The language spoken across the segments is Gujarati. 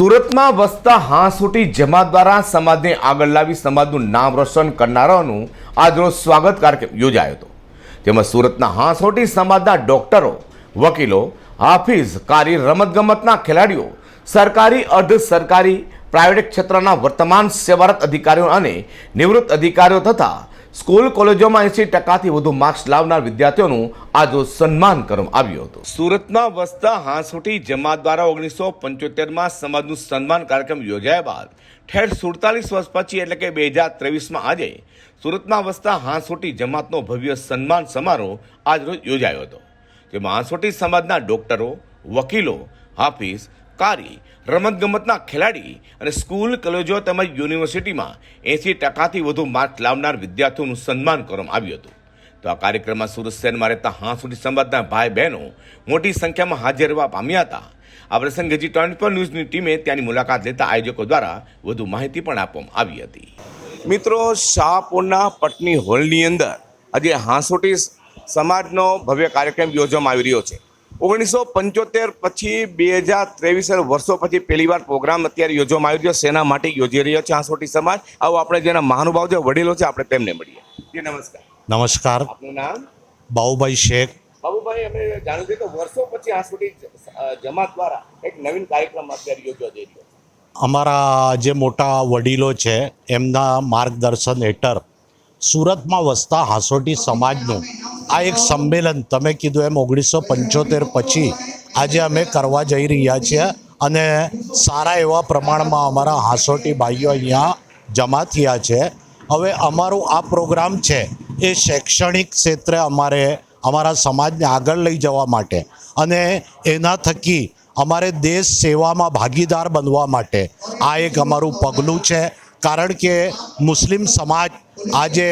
સુરતમાં વસતા હાંસોટી જમાત દ્વારા સમાજને આગળ લાવી સમાજનું નામ રોશન કરનારાઓનું આજરોજ સ્વાગત કાર્યક્રમ યોજાયો હતો. તેમાં સુરતના હાંસોટી સમાજના ડોક્ટરો, વકીલો, હાફિઝ, કારી, રમતગમતના ખેલાડીઓ, સરકારી, અર્ધ સરકારી, પ્રાઇવેટ ક્ષેત્રના વર્તમાન સેવારત અધિકારીઓ અને નિવૃત્ત અધિકારીઓ તથા સ્કૂલ કોલેજોમાં એંસી ટકાથી વધુ માર્ક્સ લાવનાર વિદ્યાર્થીઓનું આજે સન્માન કરવામાં આવ્યું હતું. સુરતમાં વસતા હાંસોટી જમાત દ્વારા ઓગણીસો પંચોતેરમાં સમાજનું સન્માન કાર્યક્રમ યોજાયા બાદ ઠેર સુડતાલીસ વર્ષ પછી એટલે કે બે હજાર ત્રેવીસમાં આજે સુરતમાં વસતા હાંસોટી જમાતનો ભવ્ય સન્માન સમારોહ આજરોજ યોજાયો હતો. જેમાં હાંસોટી સમાજના ડોક્ટરો, વકીલો, હાફિઝ કારી રમતગમતના ખેલાડી અને સ્કૂલ, કોલેજો તેમજ યુનિવર્સિટીમાં એંસી ટકાથી વધુ માર્ક લાવનાર વિદ્યાર્થીઓનું સન્માન કરવામાં આવ્યું હતું. તો આ કાર્યક્રમમાં સુરત શહેરમાં રહેતા હાંસુડી સમાજના ભાઈ બહેનો મોટી સંખ્યામાં હાજર રહેવા પામ્યા હતા. આ પ્રસંગે જી ટ્વેન્ટી ફોર ન્યૂઝની ટીમે ત્યાંની મુલાકાત લેતા આયોજકો દ્વારા વધુ માહિતી પણ આપવામાં આવી હતી. મિત્રો, શાહપુરના પટની હોલની અંદર આજે હાંસોટી સમાજનો ભવ્ય કાર્યક્રમ યોજવામાં આવી રહ્યો છે. ઓગણીસો પંચોતેર પછી બે હજાર ત્રેવીસ વર્ષો પછી પહેલીવાર પ્રોગ્રામ અત્યારે યોજવામાં આવી રહ્યો છે. શેના માટે યોજી રહ્યો છે આસોટી સમાજ. આવો આપણે જેના મહાનુભાવ જે વડીલો છે આપણે તેમને મળીએ. નમસ્કાર. નમસ્કાર. આપનું નામ? બાઉભાઈ શેખ. બાબુભાઈ અમે જાણ્યું છે કે વર્ષો પછી હાંસોટી જમાત દ્વારા એક નવીન કાર્યક્રમ અત્યારે યોજવા જઈ રહ્યો અમારા જે મોટા વડીલો છે એમના માર્ગદર્શન હેઠળ સુરતમાં વસતા હાંસોટી સમાજનું આ એક સંમેલન તમે કીધું એમ ઓગણીસો પંચોતેર પછી આજે અમે કરવા જઈ રહ્યા છીએ અને સારા એવા પ્રમાણમાં અમારા હાંસોટી ભાઈઓ અહીંયા જમા થયા છે. હવે અમારું આ પ્રોગ્રામ છે એ શૈક્ષણિક ક્ષેત્રે અમારે અમારા સમાજને આગળ લઈ જવા માટે અને એના થકી અમારે દેશ સેવામાં ભાગીદાર બનવા માટે આ એક અમારું પગલું છે. કારણ કે મુસ્લિમ સમાજ આજે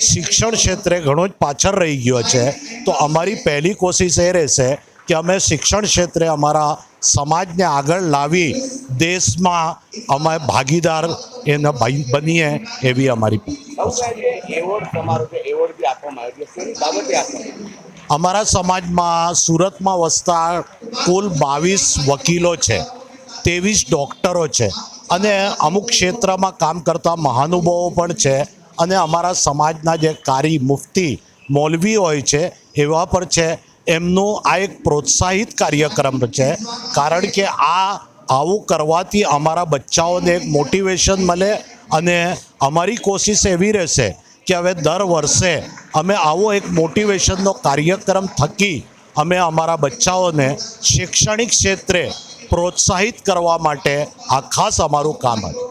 શિક્ષણ ક્ષેત્રે ઘણો જ પાછળ રહી ગયો છે તો અમારી પહેલી કોશિશ એ રહેશે કે અમે શિક્ષણ ક્ષેત્રે અમારા સમાજને આગળ લાવી દેશમાં અમે ભાગીદાર એને ભાઈ બનીએ એવી અમારી? અમારા સમાજમાં સુરતમાં વસતા કુલ બાવીસ વકીલો છે, ત્રેવીસ ડૉક્ટરો છે અને અમુક ક્ષેત્રમાં કામ કરતા મહાનુભાવો પણ છે અને અમારા સમાજના જે કારી મુફતી મૌલવી હોય છે, એવા પણ છે, એમનું આ એક પ્રોત્સાહિત કાર્યક્રમ છે. કારણ કે આ આવું કરવાથી અમારા બચ્ચાઓને એક મોટિવેશન મળે અને અમારી કોશિશ એવી રહેશે કે હવે દર વર્ષે અમે આવો એક મોટિવેશનનો કાર્યક્રમ થકી અમે અમારા બચ્ચાઓને શૈક્ષણિક ક્ષેત્રે પ્રોત્સાહિત કરવા માટે આ ખાસ અમારું કામ હતું.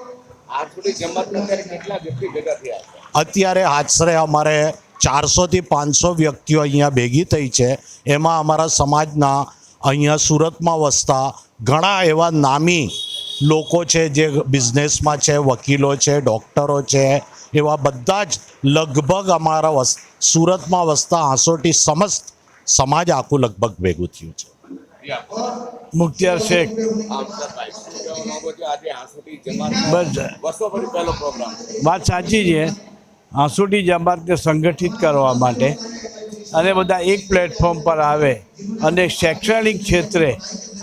આજ સુધી જમાતમાં કેટલા વ્યક્તિ ભેગા થયા અત્યારે આશરે અમારે ચારસોથી પાંચસો વ્યક્તિઓ અહીંયા ભેગી થઈ છે. એમાં અમારા સમાજના અહીંયા સુરતમાં વસતા ઘણા એવા નામી લોકો છે જે બિઝનેસમાં છે વકીલો છે ડૉક્ટરો છે એવા બધા જ લગભગ અમારા વસ સુરતમાં વસતા આસોટી સમસ્ત સમાજ આખું લગભગ ભેગું થયું છે. મુખ્તિયાર શેખ. બસ. વર્ષો પછી પહેલો પ્રોગ્રામ વાત સાચી છે. આંસુટી જમાતને સંગઠિત કરવા માટે અને બધા એક પ્લેટફોર્મ પર આવે અને શૈક્ષણિક ક્ષેત્રે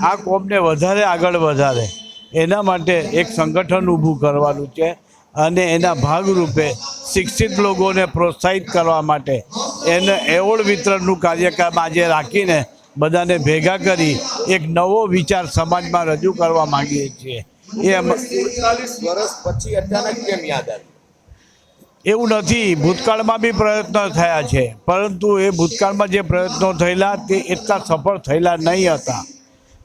આ કોમને વધારે આગળ વધારે એના માટે એક સંગઠન ઊભું કરવાનું છે અને એના ભાગરૂપે શિક્ષિત લોકોને પ્રોત્સાહિત કરવા માટે એને એવોર્ડ વિતરણનું કાર્યક્રમ આજે રાખીને બધાને ભેગા કરી એક નવો વિચાર સમાજમાં રજૂ કરવા માગીએ છીએ. એ વર્ષ પછી અચાનક કેમ યાદ આવ્યું? એવું નથી, ભૂતકાળમાં બી પ્રયત્નો થયા છે. પરંતુ એ ભૂતકાળમાં જે પ્રયત્નો થયેલા તે એટલા સફળ થયેલા નહીં હતા.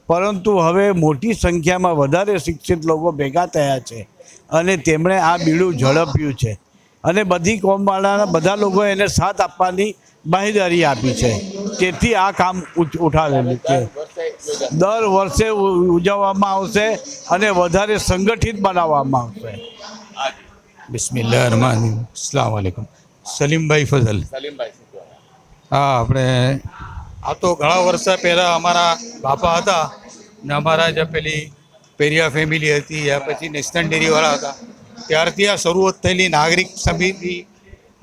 પરંતુ હવે મોટી સંખ્યામાં વધારે શિક્ષિત લોકો ભેગા થયા છે અને તેમણે આ બીડું ઝડપ્યું છે. અને બધી કોમવાળાના, બધા લોકોએ એને સાથ આપવાની બાહેદારી આપી છે. તેથી આ કામ ઉઠ- ઉઠાવેલું છે. દર વર્ષે ઉજવવામાં આવશે અને વધારે સંગઠિત બનાવવામાં આવશે. બિસ્મિલ્લાહ રહમાન અસલામ વાલેકુમ સલીમભાઈ ફઝલ. સલીમભાઈ હા આપણે આ તો ઘણા વર્ષ પહેલાં અમારા બાપા હતા ને અમારા જે પેલી પેરિયા ફેમિલી હતી યા પછી નેશનલ ડેરીવાળા હતા. ત્યારથી આ શરૂઆત થયેલી નાગરિક સમિતિ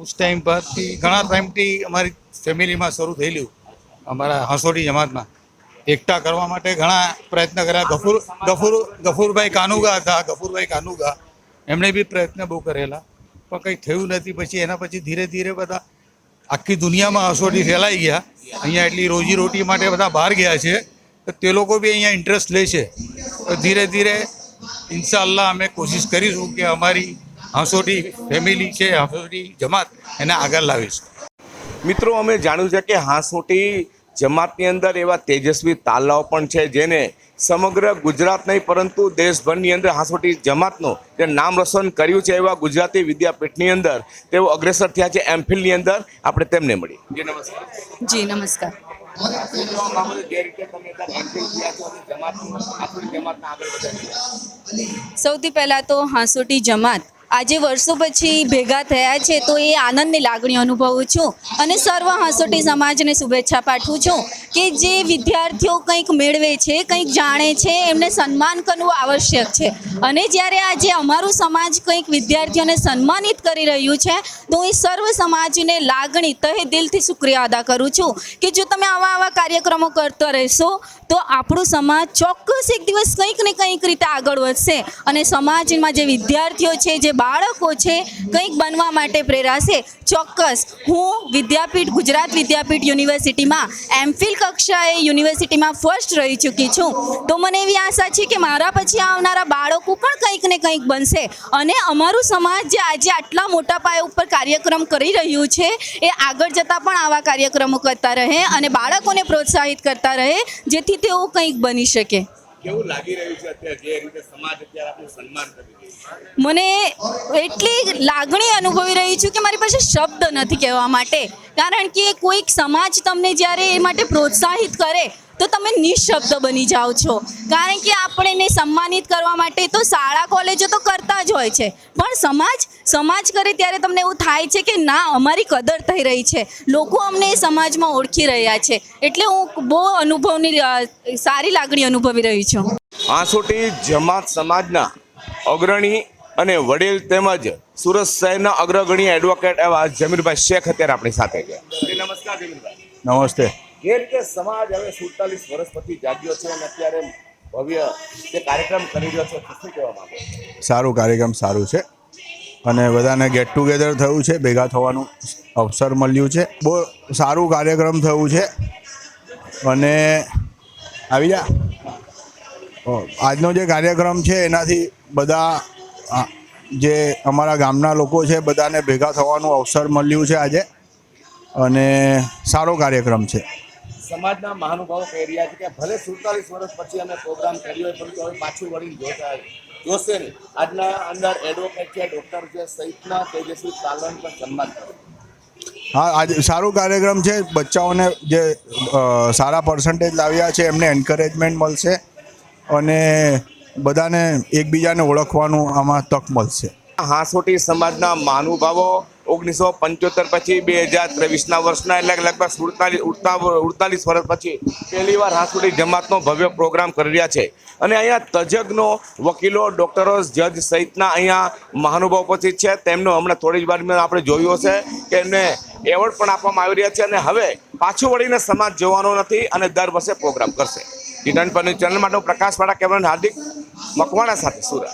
ઉસ ટાઈમ પરથી ઘણા ટાઈમથી અમારી ફેમિલીમાં શરૂ થયેલું અમારા હાંસોડી જમાતમાં. એકઠા કરવા માટે ઘણા પ્રયત્ન કર્યા. ગફુર ગફુર ગફુરભાઈ કાનુગા હતા ગફુરભાઈ કાનુગા. એમણે બી પ્રયત્ન બહુ કરેલા. પણ કંઈ થયું નથી. પછી એના પછી ધીરે ધીરે બધા આખી દુનિયામાં હસોટી ફેલાઈ ગયા. અહીંયા એટલી રોજી રોટી માટે બધા બહાર ગયા છે. તો તે લોકો બી અહીંયા ઇન્ટરેસ્ટ લે છે. તો ધીરે ધીરે ઇન્શાલ્લાહ અમે કોશિશ કરીશું કે અમારી હાંસોટી ફેમિલી છે, હાંસોટી જમાત એને આગળ લાવીશું. મિત્રો, અમે જાણ્યું છે કે હાંસોટી જમાતની અંદર એવા તેજસ્વી તાલાવ પણ છે જેને સમગ્ર ગુજરાત નહીં, પરંતુ દેશભરની અંદર હાંસોટી જમાતનું જે નામ રોશન કર્યું છે એવા ગુજરાતી વિદ્યાપીઠની અંદર, તેઓ અગ્રેસર થયા છે એમફિલની અંદર. આપણે તેમને મળી જી, નમસ્કાર. જી, નમસ્કાર. સૌથી પહેલાં તો હાંસોટી જમાત આજે વર્ષો પછી ભેગા થયા છે તો એ આનંદની લાગણી અનુભવું છું અને સર્વ હાંસોટી સમાજને શુભેચ્છા પાઠવું છું કે જે વિદ્યાર્થીઓ કંઈક મેળવે છે, કંઈક જાણે છે, એમને સન્માન કરવું આવશ્યક છે. અને જ્યારે આજે અમારું સમાજ કંઈક વિદ્યાર્થીઓને સન્માનિત કરી રહ્યું છે, તો એ સર્વ સમાજને લાગણી, તહે દિલથી શુક્રિયા અદા કરું છું કે જો તમે આવા આવા કાર્યક્રમો કરતા રહેશો, તો આપણું સમાજ ચોક્કસ એક દિવસ કંઈક ને કંઈક રીતે આગળ વધશે. અને સમાજમાં જે વિદ્યાર્થીઓ છે, જે બાળકો છે, કંઈક બનવા માટે પ્રેરાશે. ચોક્કસ, હું વિદ્યાપીઠ, ગુજરાત વિદ્યાપીઠ યુનિવર્સિટીમાં એમફિલ કક્ષાએ યુનિવર્સિટીમાં ફર્સ્ટ રહી ચૂકી છું. તો મને એવી આશા છે કે મારા પછી આવનારા બાળકો પણ કંઈક ને કંઈક બનશે. અને અમારું સમાજ જે આજે આટલા મોટા પાયા ઉપર કાર્યક્રમ કરી રહ્યું છે, એ આગળ જતાં પણ આવા કાર્યક્રમો કરતા રહે અને બાળકોને પ્રોત્સાહિત કરતા રહે, જેથી તેઓ કંઈક બની શકે. કેવું લાગી રહ્યું છે અત્યારે જે રીતે સમાજ અત્યારે આપણું સન્માન કરી રહ્યું મને એટલી લાગણી અનુભવી રહી છું કે મારી પાસે શબ્દ નથી કહેવા માટે. કારણ કે કોઈક સમાજ તમને જ્યારે એ માટે પ્રોત્સાહિત કરે તો તમે નિઃશબ્દ બની જાઓ છો. કારણ કે આપણે એને સન્માનિત કરવા માટે તો શાળા કોલેજો તો કરતા જ હોય છે. પણ સમાજ સમાજ કરે ત્યારે તમને એવું થાય છે કે ના અમારી કદર થઈ રહી છે. લોકો અમને એ સમાજમાં ઓળખી રહ્યા છે. એટલે હું બહુ અનુભવની સારી લાગણી અનુભવી રહી છું. આસોટી જમાત સમાજના અગ્રણી અને વડીલ તેમજ સુરત શહેરના અગ્રગણી એડવોકેટ એવા જમીરભાઈ શેખ અત્યારે આપણી સાથે છે. નમસ્કાર જમીરભાઈ. નમસ્તે. જે રીતે સમાજ હવે સુડતાલીસ વર્ષ પછી જાગ્યો છે અને અત્યારે ભવ્ય જે કાર્યક્રમ કરી રહ્યો છે, શું કહેવા માંગે સારું કાર્યક્રમ સારું છે. અને બધાને ગેટ ટુગેધર થયું છે, ભેગા થવાનું અવસર મળ્યું છે. બહુ સારું કાર્યક્રમ થયું છે. અને આવી જા. આજનો જે કાર્યક્રમ છે, એનાથી બધા જે અમારા ગામના લોકો છે, બધાને ભેગા થવાનું અવસર મળ્યું છે આજે. અને સારો કાર્યક્રમ છે. સમાજના મહાનુભાવો કહી રહ્યા છે કે ભલે સુડતાલીસ વર્ષ પછી અમે પ્રોગ્રામ કર્યો હોય પરંતુ હવે પાછું વળીને જોતા જોશે નહીં. આજના અંદર એડવોકેટ છે ડૉક્ટર છે સહિતના તેજસ્વી તાલન પર સન્માન કરે. હા આજે સારું કાર્યક્રમ છે. બચ્ચાઓને જે સારા પર્સન્ટેજ લાવ્યા છે એમને એન્કરેજમેન્ટ મળશે અને બધાને એકબીજાને ઓળખવાનું આમાં તક મળશે. હાંસોટી સમાજના મહાનુભાવો ઓગણીસો પંચોતેર પછી બે હજાર ત્રેવીસના વર્ષના એટલે લગભગ સુડતાલીસ ઉડતાલીસ વર્ષ પછી પહેલી વાર હાંસોટી જમાતનો ભવ્ય પ્રોગ્રામ કરી રહ્યા છે. અને અહીંયા તજજ્ઞો, વકીલો, ડૉક્ટરો, જજ સહિતના અહીંયા મહાનુભાવ ઉપસ્થિત છે. તેમનો હમણાં થોડી જ વારમાં આપણે જોયું હશે કે એમને એવોર્ડ પણ આપવામાં આવી રહ્યા છે અને હવે પાછું વળીને સમાજ જોવાનો નથી અને દર વર્ષે પ્રોગ્રામ કરશે. ટી ટ્વેન્ટી ચેનલ માટે પ્રકાશવાળા કેમેરામેન હાર્દિક મકવાણા સાથે સુરત.